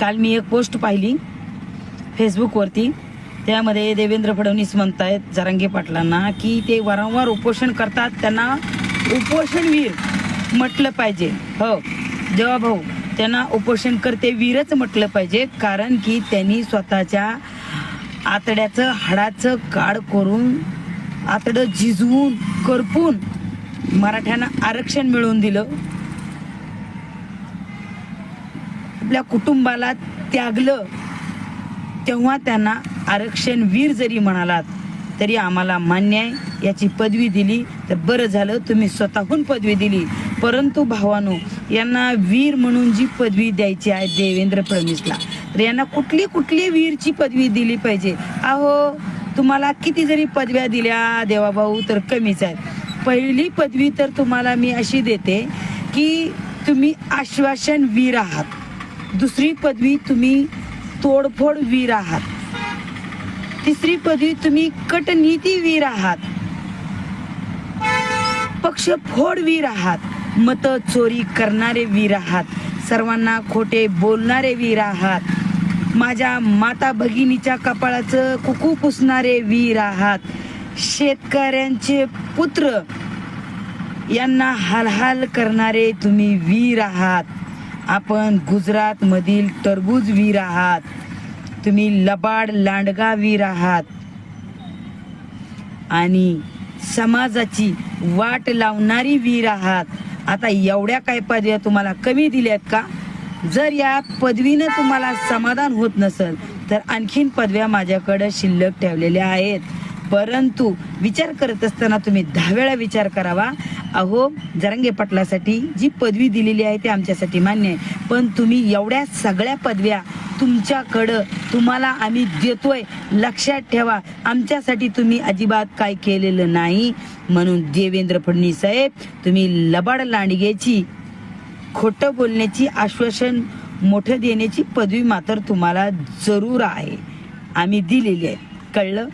काल मी एक पोस्ट पाहिली फेसबुकवरती. त्यामध्ये देवेंद्र फडणवीस म्हणत आहेत जरांगे पाटलांना की ते वारंवार उपोषण करतात त्यांना उपोषणवीर म्हटलं पाहिजे. हो जेव्हा भाऊ त्यांना उपोषण करते वीरच म्हटलं पाहिजे कारण की त्यांनी स्वतःच्या आतड्याचं हाडाचं काड करून आतडं झिजवून करपून मराठ्यांना आरक्षण मिळवून दिलं. आपल्या कुटुंबाला त्यागलं तेव्हा त्यांना आरक्षण वीर जरी म्हणालात तरी आम्हाला मान्य आहे. याची पदवी दिली तर बरं झालं. तुम्ही स्वतःहून पदवी दिली. परंतु भावानो यांना वीर म्हणून जी पदवी द्यायची आहे देवेंद्र फडणवीसला तर यांना कुठली कुठली वीरची पदवी दिली पाहिजे? अहो तुम्हाला किती जरी पदव्या दिल्या देवाभाऊ तर कमीच आहेत. पहिली पदवी तर तुम्हाला मी अशी देते की तुम्ही आश्वासन वीर आहात. दुसरी पदवी तुम्ही तोडफोड वीर आहात. तिसरी पदवी तुम्ही कटनीती वीर आहात. पक्ष फोड वीर आहात. मत चोरी करणारे वीर आहात. सर्वांना खोटे बोलणारे वीर आहात. माझ्या माता भगिनीच्या कपाळाचं कुकू पुसणारे वीर आहात. शेतकऱ्यांचे पुत्र यांना हालहाल करणारे तुम्ही वीर आहात. आपण गुजरात मधील वीर आहात. तुम्ही लबाड लांडगा वीर आहात. आणि समाजाची वाट लावणारी वीर आहात. आता एवढ्या काय पदव्या तुम्हाला कमी दिल्यात का? जर या पदवीनं तुम्हाला समाधान होत नसेल तर आणखीन पदव्या माझ्याकडं शिल्लक ठेवलेल्या आहेत. परंतु विचार करत असताना तुम्ही दहा वेळा विचार करावा. अहो जरंगे पटलासाठी जी पदवी दिलेली आहे ते आमच्यासाठी मान्य आहे. पण तुम्ही एवढ्या सगळ्या पदव्या तुमच्याकडं तुम्हाला आम्ही देतोय. लक्षात ठेवा आमच्यासाठी तुम्ही अजिबात काय केलेलं नाही. म्हणून देवेंद्र फडणवीस साहेब तुम्ही लबाड लांडग्याची खोटं बोलण्याची आश्वासन मोठं देण्याची पदवी मात्र तुम्हाला जरूर आहे. आम्ही दिलेली आहे. कळलं?